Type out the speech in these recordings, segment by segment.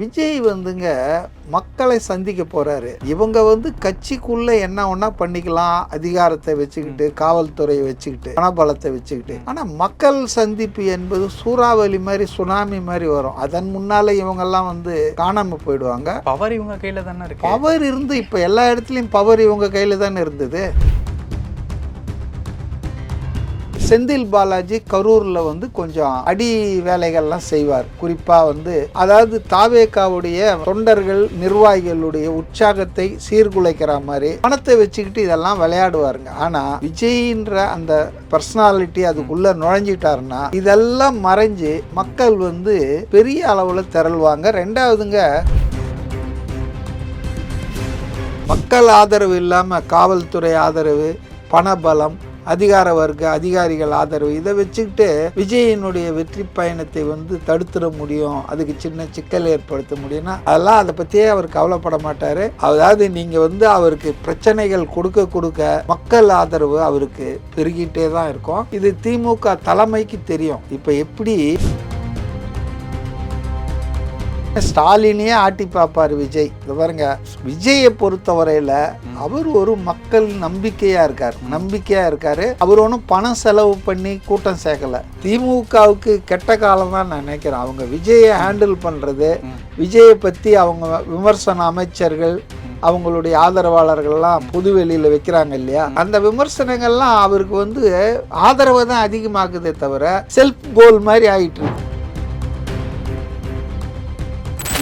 விஜய் வந்துங்க மக்களை சந்திக்க போறாரு. இவங்க வந்து கட்சிக்குள்ள என்ன ஒண்ணா பண்ணிக்கலாம் அதிகாரத்தை வச்சுக்கிட்டு காவல்துறையை வச்சுக்கிட்டு பணபலத்தை வச்சுக்கிட்டு. ஆனா மக்கள் சந்திப்பு என்பது சூறாவளி மாதிரி சுனாமி மாதிரி வரும். அதன் முன்னால இவங்கெல்லாம் வந்து காணாம போயிடுவாங்க. பவர் இவங்க கையில தானே இருக்கு? பவர் இருந்து இப்ப எல்லா இடத்துலயும் பவர் இவங்க கையில தானே இருந்தது? செந்தில் பாலாஜி கரூரில் வந்து கொஞ்சம் அடி வேலைகள்லாம் செய்வார். குறிப்பாக வந்து அதாவது தாவேக்காவுடைய தொண்டர்கள் நிர்வாகிகளுடைய உற்சாகத்தை சீர்குலைக்கிற மாதிரி பணத்தை வச்சுக்கிட்டு இதெல்லாம் விளையாடுவாருங்க. ஆனால் விஜய்ன்ற அந்த பர்சனாலிட்டி அதுக்குள்ள நுழைஞ்சிட்டாருன்னா இதெல்லாம் மறைஞ்சு மக்கள் வந்து பெரிய அளவில் திரள்வாங்க. ரெண்டாவதுங்க மக்கள் ஆதரவு இல்லாமல் காவல்துறை ஆதரவு பணபலம் அதிகார வர்க்க அதிகாரிகள் ஆதரவு இதை வச்சுக்கிட்டு விஜயினுடைய வெற்றி பயணத்தை வந்து தடுத்துட முடியும். அதுக்கு சின்ன சிக்கல் ஏற்படுத்த முடியும்னா அதெல்லாம் அதை பற்றியே அவர் கவலைப்பட மாட்டார். அதாவது நீங்கள் வந்து அவருக்கு பிரச்சனைகள் கொடுக்க கொடுக்க மக்கள் ஆதரவு அவருக்கு பெருகிட்டே தான் இருக்கும். இது திமுக தலைமைக்கு தெரியும். இப்போ எப்படி ஸ்டாலினையே ஆட்டி பார்ப்பார் விஜய். இது பாருங்க விஜயை பொறுத்தவரையில அவர் ஒரு மக்கள் நம்பிக்கையா இருக்கார். நம்பிக்கையா இருக்காரு. அவர் ஒன்றும் பணம் செலவு பண்ணி கூட்டம் சேர்க்கல. திமுகவுக்கு கெட்ட காலம் தான் நான் நினைக்கிறேன். அவங்க விஜயை ஹேண்டில் பண்றது விஜயை பத்தி அவங்க விமர்சன அமைச்சர்கள் அவங்களுடைய ஆதரவாளர்கள்லாம் பொது வெளியில் வைக்கிறாங்க இல்லையா? அந்த விமர்சனங்கள்லாம் அவருக்கு வந்து ஆதரவை தான் அதிகமாக்குதே தவிர செல்ஃப் கோல் மாதிரி ஆயிட்டு இருக்கு.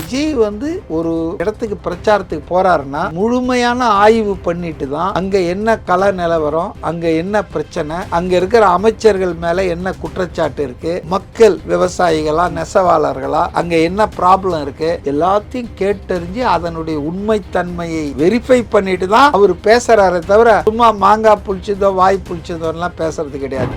விஜய் வந்து ஒரு இடத்துக்கு பிரச்சாரத்துக்கு போறாருன்னா முழுமையான ஆய்வு பண்ணிட்டு தான் அங்க என்ன கல நிலவரம் அங்க என்ன பிரச்சனை அங்க இருக்கிற அமைச்சர்கள் மேல என்ன குற்றச்சாட்டு இருக்கு மக்கள் விவசாயிகளா நெசவாளர்களா அங்க என்ன ப்ராப்ளம் இருக்கு எல்லாத்தையும் கேட்டறிஞ்சு அதனுடைய உண்மைத்தன்மையை வெரிஃபை பண்ணிட்டு தான் அவர் பேசுறாரே தவிர சும்மா மாங்காய் புளிச்சதோ வாய் புளிச்சதோ எல்லாம் பேசுறது கிடையாது.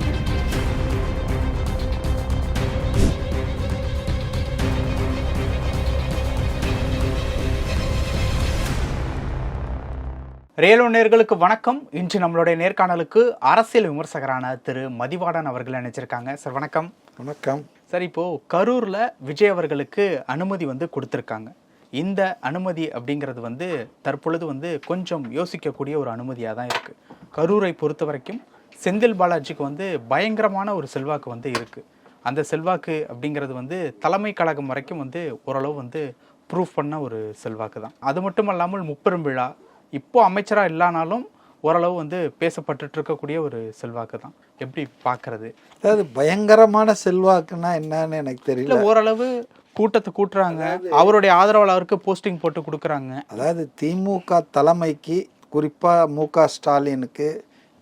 ரேலோ நேர்களுக்கு வணக்கம். இன்று நம்மளுடைய நேர்காணலுக்கு அரசியல் விமர்சகரான திரு மதிவாடன் அவர்கள் நினைச்சிருக்காங்க சார் வணக்கம். வணக்கம். சார் இப்போ கரூர்ல விஜய் அவர்களுக்கு அனுமதி வந்து கொடுத்துருக்காங்க. இந்த அனுமதி அப்படிங்கிறது வந்து தற்பொழுது வந்து கொஞ்சம் யோசிக்கக்கூடிய ஒரு அனுமதியாக தான் இருக்கு. கரூரை பொறுத்த வரைக்கும் செந்தில் பாலாஜிக்கு வந்து பயங்கரமான ஒரு செல்வாக்கு வந்து இருக்கு. அந்த செல்வாக்கு அப்படிங்கிறது வந்து தலைமை கழகம் வரைக்கும் வந்து ஓரளவு வந்து ப்ரூஃப் பண்ண ஒரு செல்வாக்கு தான். அது மட்டும் அல்லாமல் முப்பெரும் விழா இப்போ அமைச்சரா இல்லைனாலும் ஓரளவு வந்து பேசப்பட்டுட்டு இருக்கக்கூடிய ஒரு செல்வாக்கு தான். எப்படி பார்க்கறது அதாவது பயங்கரமான செல்வாக்குன்னா என்னன்னு எனக்கு தெரியல. ஓரளவு கூட்டத்தை கூட்டுறாங்க. அவருடைய ஆதரவாளருக்கு போஸ்டிங் போட்டு கொடுக்குறாங்க. அதாவது திமுக தலைமைக்கு குறிப்பாக மு க ஸ்டாலினுக்கு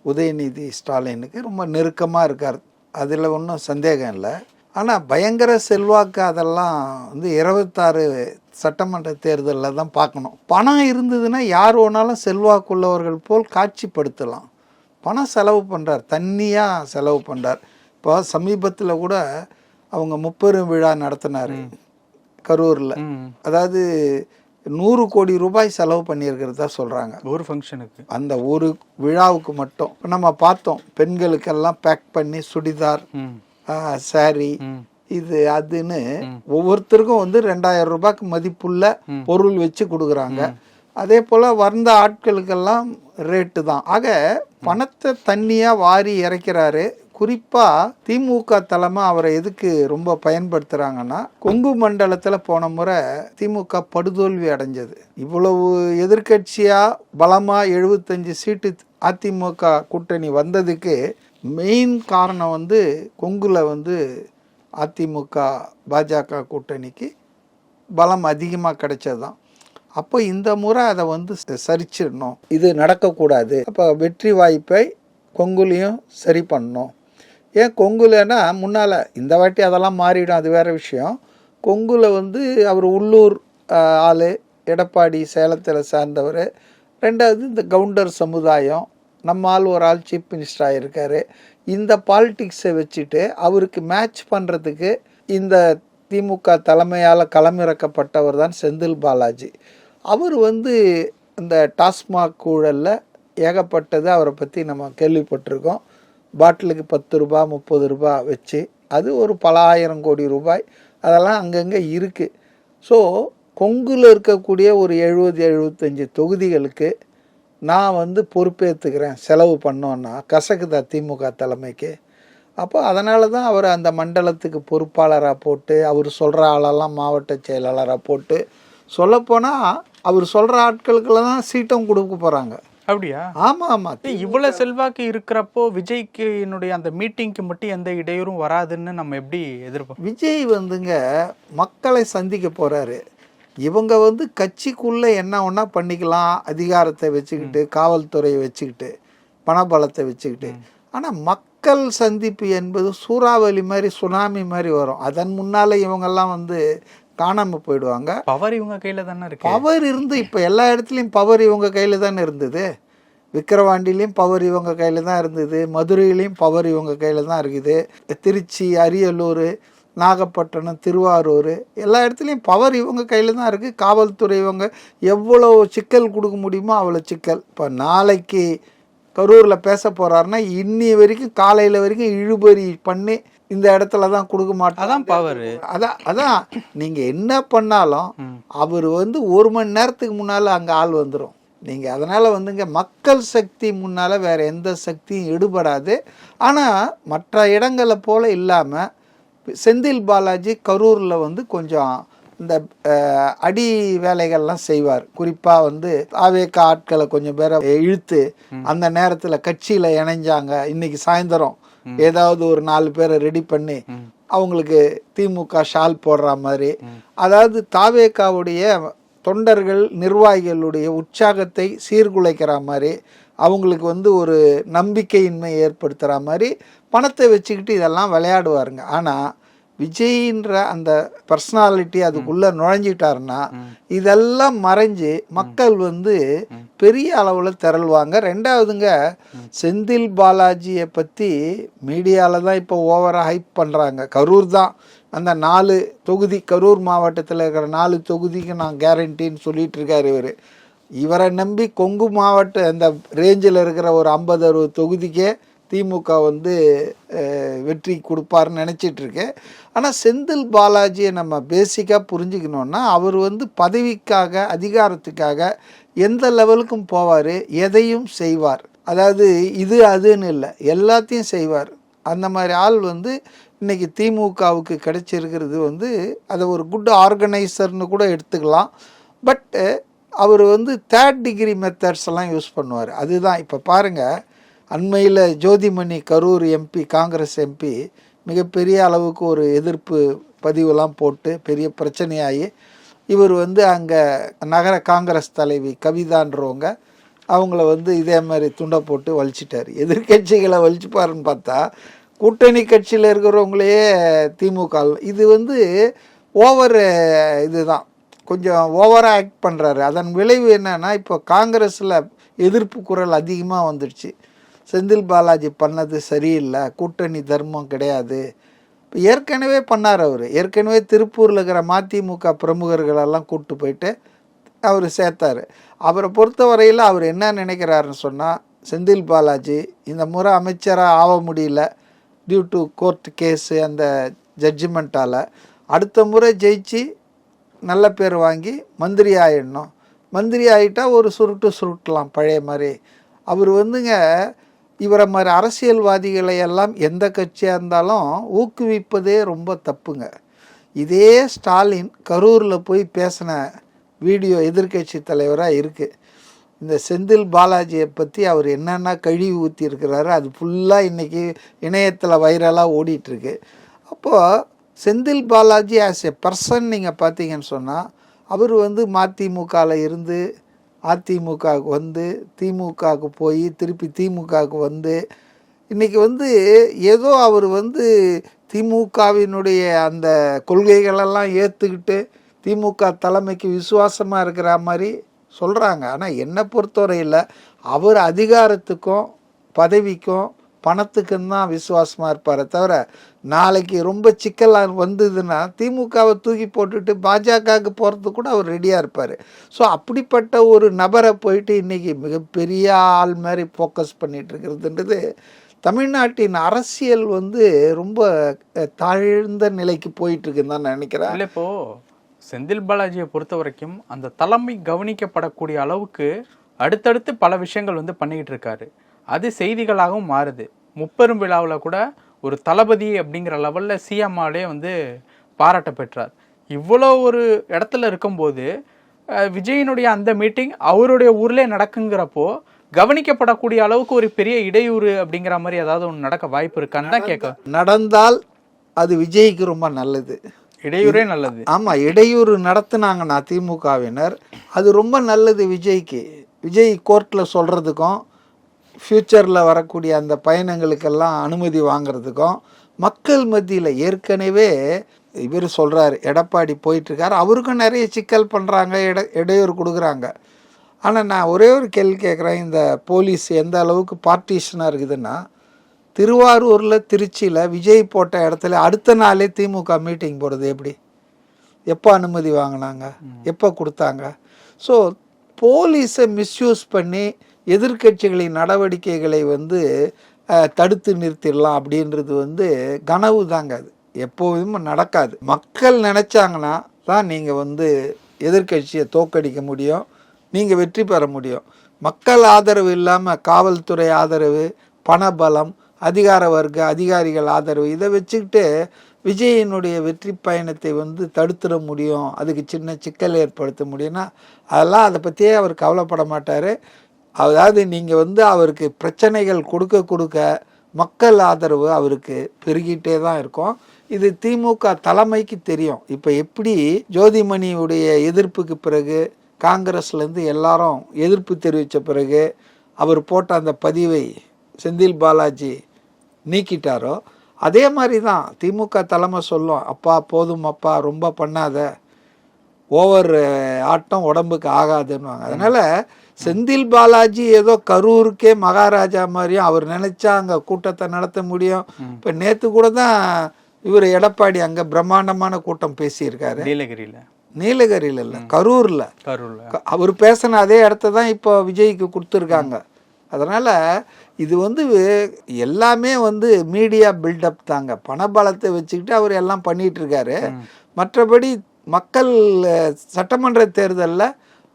உதயநிதி ஸ்டாலினுக்கு ரொம்ப நெருக்கமாக இருக்கார். அதில் ஒன்றும் சந்தேகம் இல்லை. ஆனால் பயங்கர செல்வாக்கு அதெல்லாம் வந்து இருபத்தாறு சட்டமன்ற தேர்தலில் தான் பார்க்கணும். பணம் இருந்ததுன்னா யார் வேணாலும் செல்வாக்குள்ளவர்கள் போல் காட்சிப்படுத்தலாம். பணம் செலவு பண்ணுறார் தண்ணியாக செலவு பண்ணுறார் இப்போ சமீபத்தில் கூட அவங்க முப்பெரும் விழா நடத்தினார் கரூரில். அதாவது நூறு கோடி ரூபாய் செலவு பண்ணியிருக்கிறதா சொல்கிறாங்க ஒரு ஃபங்க்ஷனுக்கு. அந்த ஒரு விழாவுக்கு மட்டும். நம்ம பார்த்தோம் பெண்களுக்கெல்லாம் பேக் பண்ணி சுடிதார் சாரி இது அதுன்னு ஒவ்வொருத்தருக்கும் வந்து ரெண்டாயிரம் ரூபாய்க்கு மதிப்புள்ள பொருள் வச்சு கொடுக்குறாங்க. அதே போல் வந்த ஆட்களுக்கெல்லாம் ரேட்டு தான். ஆக பணத்தை தண்ணியாக வாரி இறைக்கிறாரு. குறிப்பாக திமுக தலைமை அவரை எதுக்கு ரொம்ப பயன்படுத்துகிறாங்கன்னா கொங்கு மண்டலத்தில் போன முறை திமுக படுதோல்வி அடைஞ்சது. இவ்வளவு எதிர்க்கட்சியாக பலமாக எழுபத்தஞ்சு சீட்டு அதிமுக கூட்டணி வந்ததுக்கு மெயின் காரணம் வந்து கொங்குல வந்து அதிமுக பாஜக கூட்டணிக்கு பலம் அதிகமாக கிடைச்சது தான் அப்போ இந்த முறை அதை வந்து சரிச்சிடணும். இது நடக்கக்கூடாது. அப்போ வெற்றி வாய்ப்பை கொங்குலையும் சரி பண்ணணும். ஏன் கொங்குலன்னா முன்னால் இந்த வாட்டி அதெல்லாம் மாறிடும் அது வேற விஷயம். கொங்குல வந்து அவர் உள்ளூர் ஆள் எடப்பாடி சேலத்தில் சார்ந்தவர். ரெண்டாவது இந்த கவுண்டர் சமுதாயம் நம்மால் ஒரு ஆள் சீஃப் மினிஸ்டர் இருக்கார் இந்த பாலிட்டிக்ஸை வச்சுட்டு அவருக்கு மேட்ச் பண்ணுறதுக்கு இந்த திமுக தலைமையால் களமிறக்கப்பட்டவர் தான் செந்தில் பாலாஜி. அவர் வந்து இந்த டாஸ்மாக் ஊழலில் ஏகப்பட்டது அவரை பற்றி நம்ம கேள்விப்பட்டிருக்கோம். பாட்டிலுக்கு பத்து ரூபா முப்பது ரூபா வச்சு அது ஒரு பல ஆயிரம் கோடி ரூபாய். அதெல்லாம் அங்கங்கே இருக்குது ஸோ கொங்குல இருக்கக்கூடிய ஒரு எழுபது எழுபத்தஞ்சு தொகுதிகளுக்கு நான் வந்து பொறுப்பேற்றுக்கிறேன் செலவு பண்ணோன்னா கசக்குதா திமுக தலைமைக்கு. அப்போ அதனால தான் அவர் அந்த மண்டலத்துக்கு பொறுப்பாளராக போட்டு அவர் சொல்கிற ஆளெல்லாம் மாவட்ட செயலாளராக போட்டு சொல்லப்போனால் அவர் சொல்கிற ஆட்களுக்கெல்லாம் தான் சீட்டும் கொடுக்க போகிறாங்க அப்படியா? ஆமாம் ஆமாம் ஏய், இவ்வளவு செல்வாக்கு இருக்கிறப்போ விஜய்க்கு என்னுடைய அந்த மீட்டிங்க்கு மட்டும் எந்த இடையூறும் வராதுன்னு நம்ம எப்படி எதிர்ப்போம்? விஜய் வந்துங்க மக்களை சந்திக்க போறாரு. இவங்க வந்து கட்சிக்குள்ள என்ன ஒன்றா பண்ணிக்கலாம் அதிகாரத்தை வச்சுக்கிட்டு காவல்துறையை வச்சுக்கிட்டு பணபலத்தை வச்சுக்கிட்டு. ஆனால் மக்கள் சந்திப்பு என்பது சூறாவளி மாதிரி சுனாமி மாதிரி வரும். அதன் முன்னால இவங்கெல்லாம் வந்து காணாம போயிடுவாங்க. பவர் இவங்க கையில தானே இருக்கு? பவர் இருந்து இப்போ எல்லா இடத்துலையும் பவர் இவங்க கையில் தானே இருந்தது? விக்கிரவாண்டிலையும் பவர் இவங்க கையில் தான் இருந்தது. மதுரையிலையும் பவர் இவங்க கையில் தான் இருக்குது. திருச்சி அரியலூர் நாகப்பட்டினம் திருவாரூர் எல்லா இடத்துலையும் பவர் இவங்க கையில் தான் இருக்குது காவல்துறை இவங்க எவ்வளோ சிக்கல் கொடுக்க முடியுமோ அவ்வளோ சிக்கல். இப்போ நாளைக்கு கரூரில் பேச போகிறாருன்னா இன்னி வரைக்கும் காலையில் வரைக்கும் இழுபறி பண்ணி இந்த இடத்துல தான் கொடுக்க மாட்டாங்க. அதான் பவர் அதான் அதான். நீங்க என்ன பண்ணாலும் அவர் வந்து ஒரு மணி நேரத்துக்கு முன்னால அங்க ஆள் வந்துடும் நீங்க அதனால வந்துங்க மக்கள் சக்தி முன்னால வேற எந்த சக்தியும் ஈடுபடாது. ஆனா மற்ற இடங்களை போல இல்லாம செந்தில் பாலாஜி கரூர்ல வந்து கொஞ்சம் இந்த அடி வேலைகள்லாம் செய்வார். குறிப்பா வந்து ஆவேக்க ஆட்களை கொஞ்சம் பேரை இழுத்து அந்த நேரத்துல கட்சியில இணைஞ்சாங்க. இன்னைக்கு சாயந்தரம் ஏதாவது ஒரு நாலு பேரை ரெடி பண்ணி அவங்களுக்கு திமுக ஷால் போடுற மாதிரி. அதாவது தாவேக்காவுடைய தொண்டர்கள் நிர்வாகிகளுடைய உற்சாகத்தை சீர்குலைக்கிற மாதிரி அவங்களுக்கு வந்து ஒரு நம்பிக்கையின்மை ஏற்படுத்துகிற மாதிரி பணத்தை வச்சுக்கிட்டு இதெல்லாம் விளையாடுவாருங்க. ஆனால் விஜயின்ற அந்த பர்சனாலிட்டி அதுக்குள்ளே நுழைஞ்சிட்டாருன்னா இதெல்லாம் மறைஞ்சு மக்கள் வந்து பெரிய அளவில் திரளுவாங்க. ரெண்டாவதுங்க செந்தில் பாலாஜியை பற்றி மீடியாவில் தான் இப்போ ஓவராக ஹைப் பண்ணுறாங்க கரூர் தான் அந்த நாலு தொகுதி கரூர் மாவட்டத்தில் இருக்கிற நாலு தொகுதிக்கு நான் கேரண்டின்னு சொல்லிட்டு இருக்காரு இவர். இவரை நம்பி கொங்கு மாவட்ட அந்த ரேஞ்சில் இருக்கிற ஒரு ஐம்பது அறுபது தொகுதிக்கே திமுக வந்து வெற்றி கொடுப்பாருன்னு நினச்சிட்டுருக்கேன் ஆனால் செந்தில் பாலாஜியை நம்ம பேசிக்காக புரிஞ்சுக்கணுன்னா அவர் வந்து பதவிக்காக அதிகாரத்துக்காக எந்த லெவலுக்கும் போவார் எதையும் செய்வார். அதாவது இது அதுன்னு இல்லை. எல்லாத்தையும் செய்வார். அந்த மாதிரி ஆள் வந்து இன்றைக்கி திமுகவுக்கு கிடைச்சிருக்கிறது வந்து அதை ஒரு குட் ஆர்கனைசர்னு கூட எடுத்துக்கலாம். பட் அவர் வந்து தேர்ட் டிகிரி மெத்தட்ஸ் எல்லாம் யூஸ் பண்ணுவார். அதுதான். இப்போ பாருங்கள் அண்மையில் Jothimani Karur MP Congress MP மிகப்பெரிய அளவுக்கு ஒரு எதிர்ப்பு பதிவுலாம் போட்டு பெரிய பிரச்சனையாகி இவர் வந்து அங்கே நகர காங்கிரஸ் தலைவி கவிதான்றவங்க அவங்கள வந்து இதே மாதிரி துண்டை போட்டு வலிச்சிட்டார். எதிர்க்கட்சிகளை வலிச்சுப்பாருன்னு பார்த்தா கூட்டணி கட்சியில் இருக்கிறவங்களையே திமுக இது வந்து ஓவர் இதுதான். கொஞ்சம் ஓவராக ஆக்ட் பண்ணுறாரு அதன் விளைவு என்னென்னா இப்போ காங்கிரஸில் எதிர்ப்பு குரல் அதிகமாக வந்துடுச்சு. செந்தில் பாலாஜி பண்ணது சரியில்லை. கூட்டணி தர்மம் கிடையாது. இப்போ ஏற்கனவே பண்ணார் அவர். ஏற்கனவே திருப்பூரில் இருக்கிற மதிமுக பிரமுகர்களெல்லாம் கூப்பிட்டு போயிட்டு அவர் சேர்த்தாரு. அவரை பொறுத்தவரையில் அவர் என்ன நினைக்கிறாருன்னு சொன்னால் செந்தில் பாலாஜி இந்த முறை அமைச்சராக ஆக முடியல. டியூ டு கோர்ட் கேஸு அந்த ஜட்ஜ்மெண்ட்டால் அடுத்த முறை ஜெயிச்சு நல்ல பேர் வாங்கி மந்திரி ஆயிடணும். மந்திரி ஆகிட்டா ஒரு சுருட்டு சுருட்டலாம் பழைய மாதிரி. அவர் வந்துங்க இவரை மாதிரி அரசியல்வாதிகளை எல்லாம் எந்த கட்சியாக இருந்தாலும் ஊக்குவிப்பதே ரொம்ப தப்புங்க. இதே ஸ்டாலின் கரூரில் போய் பேசின வீடியோ எதிர்க்கட்சி தலைவராக இருக்குது இந்த செந்தில் பாலாஜியை பற்றி அவர் என்னென்ன கழுவி ஊற்றி இருக்கிறாரு அது ஃபுல்லாக இன்றைக்கி இணையத்தில் வைரலாக ஓடிட்டுருக்கு. அப்போது Senthil Balaji as a person நீங்கள் பார்த்தீங்கன்னு சொன்னால் அவர் வந்து மதிமுகவில் இருந்து அதிமுகவுக்கு வந்து திமுகவுக்கு போய் திருப்பி திமுகவுக்கு வந்து இன்றைக்கி வந்து ஏதோ அவர் வந்து திமுகவினுடைய அந்த கொள்கைகளெல்லாம் ஏற்றுக்கிட்டு திமுக தலைமைக்கு விசுவாசமாக இருக்கிற மாதிரி சொல்கிறாங்க ஆனால் என்னை பொறுத்தவரையில் அவர் அதிகாரத்துக்கும் பதவிக்கும் பணத்துக்குன்னு தான் விசுவாசமாக இருப்பாரே தவிர நாளைக்கு ரொம்ப சிக்கலாக வந்ததுன்னா திமுகவை தூக்கி போட்டுட்டு பாஜகவுக்கு போகிறதுக்கு கூட அவர் ரெடியாக இருப்பார். ஸோ அப்படிப்பட்ட ஒரு நபரை போயிட்டு இன்றைக்கி மிகப்பெரிய ஆள் மாதிரி ஃபோக்கஸ் பண்ணிகிட்ருக்கிறதுன்றது தமிழ்நாட்டின் அரசியல் வந்து ரொம்ப தாழ்ந்த நிலைக்கு போயிட்டுருக்குன்னு தான் நான் நினைக்கிறேன். இல்ல இப்போ செந்தில் பாலாஜியை பொறுத்த வரைக்கும் அந்த தலைமை கவனிக்கப்படக்கூடிய அளவுக்கு அடுத்தடுத்து பல விஷயங்கள் வந்து பண்ணிக்கிட்டு இருக்காரு. அது செய்திகளாகவும் மாறுது. முப்பெரும் விழாவில் கூட ஒரு தளபதி அப்படிங்கிற லெவலில் சிஎம்ஆலே வந்து பாராட்ட பெற்றார். இவ்வளோ ஒரு இடத்துல இருக்கும்போது விஜயினுடைய அந்த மீட்டிங் அவருடைய ஊர்லேயே நடக்குங்கிறப்போ கவனிக்கப்படக்கூடிய அளவுக்கு ஒரு பெரிய இடையூறு அப்படிங்கிற மாதிரி ஏதாவது ஒன்று நடக்க வாய்ப்பு இருக்கான்னு தான் கேட்க. நடந்தால் அது விஜய்க்கு ரொம்ப நல்லது. இடையூறே நல்லது. ஆமா இடையூறு நடத்துனாங்கன்னா திமுகவினர் அது ரொம்ப நல்லது விஜய்க்கு. விஜய் கோர்ட்டில் சொல்றதுக்கும் ஃப்யூச்சரில் வரக்கூடிய அந்த பயணங்களுக்கெல்லாம் அனுமதி வாங்குறதுக்கும் மக்கள் மத்தியில் ஏற்கனவே இவர் சொல்றாரு எடப்பாடி போயிட்டு இருக்காரு அவருக்கும் நிறைய சிக்கல் பண்ணுறாங்க இட இடையூறு கொடுக்குறாங்க. ஆனால் நான் ஒரே ஒரு கேள்வி கேட்குறேன் இந்த போலீஸ் எந்த அளவுக்கு பார்ட்டிஷனாக இருக்குதுன்னா திருவாரூரில் திருச்சியில் விஜய் போட்ட இடத்துல அடுத்த நாளே திமுக மீட்டிங் போடுறது எப்படி? எப்போ அனுமதி வாங்கினாங்க? எப்போ கொடுத்தாங்க? ஸோ போலீஸை மிஸ்யூஸ் பண்ணி எதிர்க்கட்சிகளின் நடவடிக்கைகளை வந்து தடுத்து நிறுத்திடலாம் அப்படின்றது வந்து கனவு தாங்க அது. எப்போதும் நடக்காது. மக்கள் நினச்சாங்கன்னா தான் நீங்கள் வந்து எதிர்க்கட்சியை தோக்கடிக்க முடியும் நீங்கள் வெற்றி பெற முடியும். மக்கள் ஆதரவு இல்லாமல் காவல்துறை ஆதரவு பணபலம் அதிகார வர்க்க அதிகாரிகள் ஆதரவு இதை வச்சுக்கிட்டு விஜயினுடைய வெற்றி பயணத்தை வந்து தடுத்துட முடியும். அதுக்கு சின்ன சிக்கல் ஏற்படுத்த முடியும்னா அதெல்லாம் அதை பற்றியே அவர் கவலைப்பட மாட்டார். அதாவது நீங்கள் வந்து அவருக்கு பிரச்சனைகள் கொடுக்க கொடுக்க மக்கள் ஆதரவு அவருக்கு பெருகிட்டே தான் இருக்கும். இது திமுக தலைமைக்கு தெரியும். இப்போ எப்படி ஜோதிமணியுடைய எதிர்ப்புக்கு பிறகு காங்கிரஸ்லேருந்து எல்லாரும் எதிர்ப்பு தெரிவித்த பிறகு அவர் போட்ட அந்த பதிவை செந்தில் பாலாஜி நீக்கிட்டாரோ? அதே மாதிரி தான் திமுக தலைமை சொல்லும் அப்பா போதும் அப்பா ரொம்ப பண்ணாத ஓவர் ஆட்டம் உடம்புக்கு ஆகாதுன்னுவாங்க. அதனால செந்தில் பாலாஜி ஏதோ கரூருக்கே மகாராஜா மாதிரியும் அவர் நினைச்சா அங்க கூட்டத்தை நடத்த முடியும். இப்ப நேத்து கூட தான் இவர் எடப்பாடி அங்க பிரம்மாண்டமான கூட்டம் பேசியிருக்காரு. நீலகிரியில. நீலகிரியில் இல்லை கரூர்ல. கரூர்ல. அவர் பேசின அதே இடத்த தான் இப்போ விஜய்க்கு கொடுத்துருக்காங்க. அதனால் இது வந்து எல்லாமே வந்து மீடியா பில்டப் தாங்க. பணபலத்தை வச்சுக்கிட்டு அவர் எல்லாம் பண்ணிட்டு இருக்காரு. மற்றபடி மக்கள் சட்டமன்ற தேர்தலில்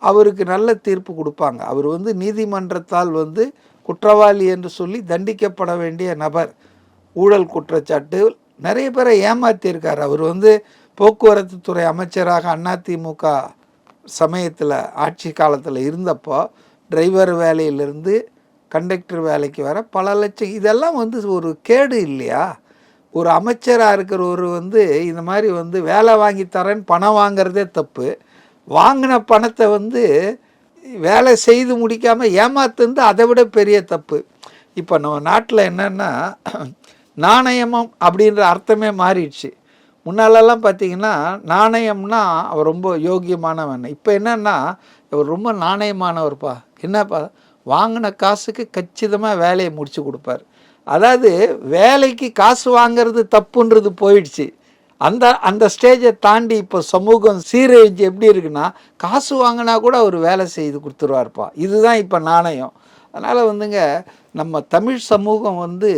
அவருக்கு நல்ல தீர்ப்பு கொடுப்பாங்க. அவர் வந்து நீதிமன்றத்தால் வந்து குற்றவாளி என்று சொல்லி தண்டிக்கப்பட வேண்டிய நபர். ஊழல் குற்றச்சாட்டு நிறைய பேரை ஏமாற்றியிருக்கார் அவர் வந்து போக்குவரத்து துறை அமைச்சராக அதிமுக சமயத்தில் ஆட்சி காலத்தில் இருந்தப்போ டிரைவர் வேலையிலிருந்து கண்டக்டர் வேலைக்கு வர பல லட்சம் இதெல்லாம் வந்து ஒரு கேடு இல்லையா? ஒரு அமைச்சராக இருக்கிறவர் வந்து இந்த மாதிரி வந்து வேலை வாங்கி தரேன்னு பணம் வாங்குறதே தப்பு. வாங்கின பணத்தை வந்து வேலை செய்து முடிக்காமல் ஏமாத்துந்து அதை விட பெரிய தப்பு. இப்போ நம்ம நாட்டில் என்னென்னா நாணயமம் அப்படின்ற அர்த்தமே மாறிடுச்சு. முன்னாலெல்லாம் பார்த்தீங்கன்னா நாணயம்னா அவர் ரொம்ப யோகியமானவன். இப்போ என்னென்னா இவர் ரொம்ப நாணயமானவர்ப்பா. என்னப்பா? வாங்கின காசுக்கு கச்சிதமாக வேலையை முடிச்சு கொடுப்பார். அதாவது வேலைக்கு காசு வாங்கிறது தப்புன்றது போயிடுச்சு. அந்த அந்த ஸ்டேஜை தாண்டி இப்போ சமூகம் சீரழிஞ்சு எப்படி இருக்குன்னா காசு வாங்கினா கூட அவர் வேலை செய்து கொடுத்துருவார்ப்பா. இதுதான் இப்போ நாணயம். அதனால் வந்துங்க நம்ம தமிழ் சமூகம் வந்து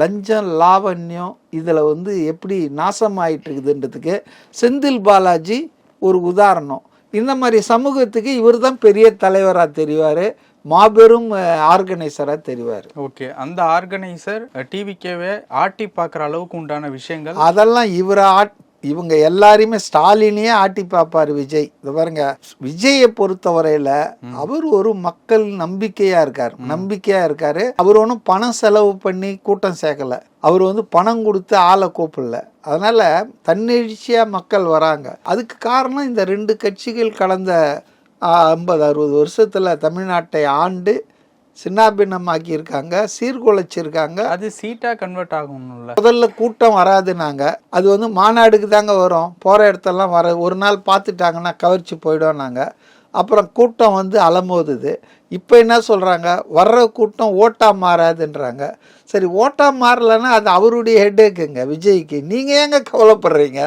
லஞ்சம் லாவண்யம் இதில் வந்து எப்படி நாசமாயிட்டுருக்குதுன்றதுக்கு செந்தில் பாலாஜி ஒரு உதாரணம். இந்த மாதிரி சமூகத்துக்கு இவர் தான் பெரிய தலைவராக தெரிவார். மாபெரும் ஆர்கனைசராக தெரிவார். ஓகே அந்த ஆர்கனைசர் டிவிக்கேவே ஆட்டி பார்க்குற அளவுக்கு உண்டான விஷயங்கள்? அதெல்லாம் இவரை ஆட் இவங்க எல்லாரையுமே ஸ்டாலினையே ஆட்டி பார்ப்பார் விஜய். இது பாருங்க விஜயை பொறுத்தவரையில அவர் ஒரு மக்கள் நம்பிக்கையா இருக்கார். நம்பிக்கையா இருக்காரு. அவர் ஒன்றும் பணம் செலவு பண்ணி கூட்டம் சேர்க்கல. அவர் வந்து பணம் கொடுத்து ஆளை கூப்பிடல. அதனால தன்னெழுச்சியா மக்கள் வராங்க. அதுக்கு காரணம் இந்த ரெண்டு கட்சிகள் கடந்த ஐம்பது அறுபது வருஷத்துல தமிழ்நாட்டை ஆண்டு சின்னாபின்னமாக்கி இருக்காங்க சீர்குலைச்சிருக்காங்க. அது சீட்டா கன்வெர்ட் ஆகணும்ல முதல்ல கூட்டம் வராதுனாங்க அது வந்து மாநாடுக்கு தாங்க வரும். போகிற இடத்தெல்லாம் வர ஒரு நாள் பார்த்துட்டாங்கன்னா கவர்ச்சி போயிடும் நாங்கள் அப்புறம் கூட்டம் வந்து அலமோதுது இப்போ என்ன சொல்கிறாங்க வர்ற கூட்டம் ஓட்டா மாறாதுன்றாங்க. சரி ஓட்டா மாறலைன்னா அது அவருடைய ஹெட்டேக்குங்க விஜய்க்கு. நீங்கள் ஏங்க கவலைப்படுறீங்க?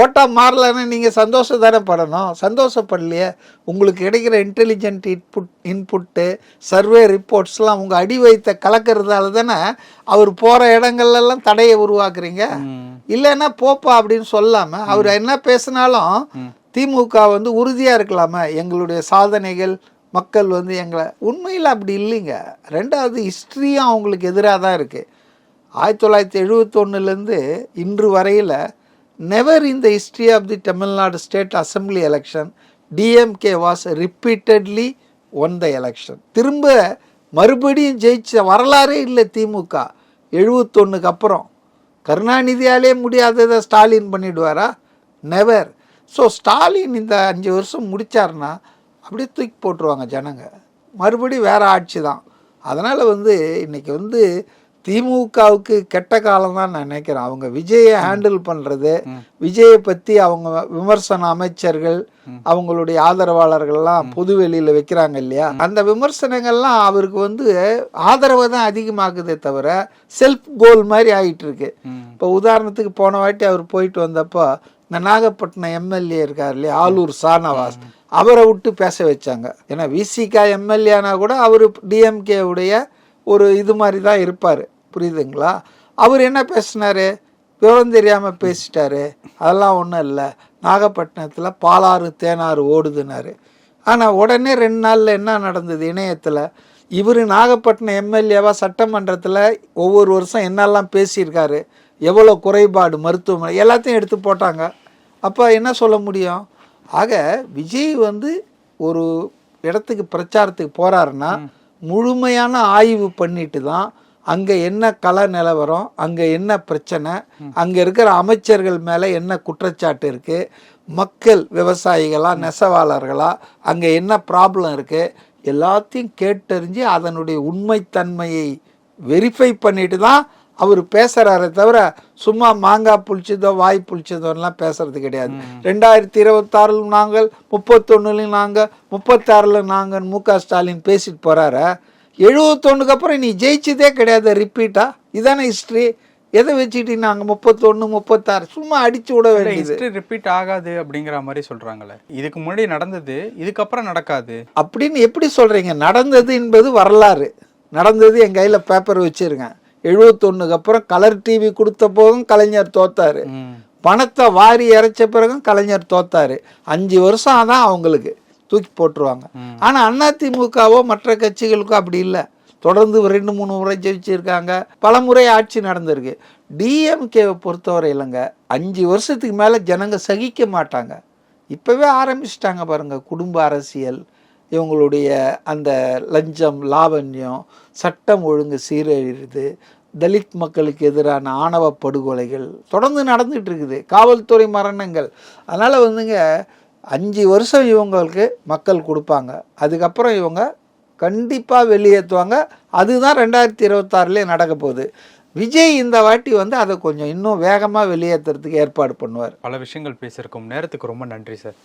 ஓட்டா மாறலைன்னா நீங்கள் சந்தோஷம் தானே படணும். சந்தோஷப்படலையே. உங்களுக்கு கிடைக்கிற இன்டெலிஜென்ட் இன்புட் இன்புட்டு சர்வே ரிப்போர்ட்ஸ்லாம் உங்கள் அடி வைத்த கலக்கிறதால தானே அவர் போகிற இடங்கள்லாம் தடையை உருவாக்குறீங்க. இல்லைன்னா போப்பா அப்படின்னு சொல்லாமல் அவர் என்ன பேசினாலும் திமுக வந்து உறுதியாக இருக்கலாமா. எங்களுடைய சாதனைகள் மக்கள் வந்து எங்களை உண்மையில் அப்படி இல்லைங்க. ரெண்டாவது ஹிஸ்ட்ரியும் அவங்களுக்கு எதிராக தான் இருக்குது ஆயிரத்தி தொள்ளாயிரத்தி எழுபத்தொன்னுலேருந்து இன்று வரையில் never in the history of the Tamil Nadu state assembly election DMK was repeatedly won the election திரும்ப மறுபடியும் ஜெயிச்ச வரலாறே இல்லை திமுக. எழுபத்தொன்னுக்கு அப்புறம். கருணாநிதியாலே முடியாததை ஸ்டாலின் பண்ணிடுவாரா? நெவர் ஸோ ஸ்டாலின் இந்த அஞ்சு வருஷம் முடிச்சாருன்னா அப்படியே தூக்கி போட்டுருவாங்க ஜனங்க. மறுபடியும் வேறு ஆட்சி தான். அதனால் வந்து இன்றைக்கி வந்து திமுகவுக்கு கெட்ட காலம் தான் நான் நினைக்கிறேன். அவங்க விஜயை ஹேண்டில் பண்ணுறது விஜயை பற்றி அவங்க விமர்சன அமைச்சர்கள் அவங்களுடைய ஆதரவாளர்கள்லாம் பொது வெளியில் வைக்கிறாங்க இல்லையா? அந்த விமர்சனங்கள்லாம் அவருக்கு வந்து ஆதரவை தான் அதிகமாக்குதே தவிர செல்ஃப் கோல் மாதிரி ஆயிட்டு இருக்கு இப்போ உதாரணத்துக்கு போன வாட்டி அவர் போயிட்டு வந்தப்போ இந்த நாகப்பட்டினம் எம்எல்ஏ இருக்கார் இல்லையா ஆலூர் சானவாஸ் அவரை விட்டு பேச வச்சாங்க. ஏன்னா விசிகா எம்எல்ஏனா கூட அவர் டிஎம்கே உடைய ஒரு இது மாதிரி தான் இருப்பார். புரியுதுங்களா? அவர் என்ன பேசினாரு? விவரம் தெரியாமல் பேசிட்டாரு. அதெல்லாம் ஒன்றும் இல்லை. நாகப்பட்டினத்தில் பாலாறு தேனாறு ஓடுதுனாரு ஆனால் உடனே ரெண்டு நாளில் என்ன நடந்தது இணையத்தில்? இவர் நாகப்பட்டினம் எம்எல்ஏவா சட்டமன்றத்தில் ஒவ்வொரு வருஷம் என்னெல்லாம் பேசியிருக்காரு? எவ்வளோ குறைபாடு மருத்துவமனை எல்லாத்தையும் எடுத்து போட்டாங்க. அப்போ என்ன சொல்ல முடியும்? ஆக விஜய் வந்து ஒரு இடத்துக்கு பிரச்சாரத்துக்கு போறாருன்னா முழுமையான ஆய்வு பண்ணிட்டு தான் அங்கே என்ன கள நிலவரம் அங்கே என்ன பிரச்சனை அங்கே இருக்கிற அமைச்சர்கள் மேலே என்ன குற்றச்சாட்டு இருக்குது மக்கள் விவசாயிகளா நெசவாளர்களா அங்கே என்ன ப்ராப்ளம் இருக்குது எல்லாத்தையும் கேட்டறிஞ்சு அதனுடைய உண்மைத்தன்மையை வெரிஃபை பண்ணிட்டு தான் அவர் பேசுறாரே தவிர சும்மா மாங்காய் புளிச்சதோ வாய் புளிச்சதோலாம் பேசுறது கிடையாது. ரெண்டாயிரத்தி இருபத்தாறில் நாங்கள் முப்பத்தொன்னுலையும் நாங்கள் முப்பத்தாறில் நாங்கள் மு க ஸ்டாலின் பேசிட்டு போறாரு எழுபத்தொன்னுக்கு அப்புறம் நீ ஜெயிச்சதே கிடையாது ரிப்பீட்டா இதானே ஹிஸ்ட்ரி எதை வச்சுட்டு நாங்கள் முப்பத்தொன்று முப்பத்தாறு. சும்மா அடிச்சு விட வேண்டியது. ஹிஸ்டரி ரிப்பீட் ஆகாது அப்படிங்கிற மாதிரி சொல்றாங்களே. இதுக்கு முன்னாடி நடந்தது இதுக்கப்புறம் நடக்காது. அப்படின்னு எப்படி சொல்றீங்க? நடந்தது என்பது வரலாறு. நடந்தது என் கையில் பேப்பர் வச்சிருக்கேன் எழுபத்தொன்னுக்கு அப்புறம் கலர் டிவி கொடுத்த போதும் கலைஞர் தோத்தாரு. பணத்தை வாரி இறைச்ச பிறகும் கலைஞர் தோத்தாரு. அஞ்சு வருஷம் தான் அவங்களுக்கு. தூக்கி போட்டுருவாங்க. ஆனா அதிமுகவோ மற்ற கட்சிகளுக்கோ அப்படி இல்லை. தொடர்ந்து ரெண்டு மூணு முறை ஜெயிச்சிருக்காங்க. பல முறை ஆட்சி நடந்திருக்கு. டிஎம்கேவை பொறுத்தவரை இல்லைங்க. அஞ்சு வருஷத்துக்கு மேலே ஜனங்க சகிக்க மாட்டாங்க. இப்போவே ஆரம்பிச்சிட்டாங்க பாருங்க. குடும்ப அரசியல் இவங்களுடைய அந்த லஞ்சம் லாவண்யம் சட்டம் ஒழுங்கு சீரழிது தலித் மக்களுக்கு எதிரான ஆணவ படுகொலைகள் தொடர்ந்து நடந்துட்டு இருக்குது. காவல்துறை மரணங்கள். அதனால் வந்துங்க அஞ்சு வருஷம் இவங்களுக்கு மக்கள் கொடுப்பாங்க. அதுக்கப்புறம் இவங்க கண்டிப்பாக வெளியேற்றுவாங்க. அதுதான் ரெண்டாயிரத்தி இருபத்தாறுலேயே நடக்க போகுது. விஜய் இந்த வாட்டி வந்து அதை கொஞ்சம் இன்னும் வேகமாக வெளியேற்றுறதுக்கு ஏற்பாடு பண்ணுவார். பல விஷயங்கள் பேசியிருக்கோம். நேரத்துக்கு ரொம்ப நன்றி சார்.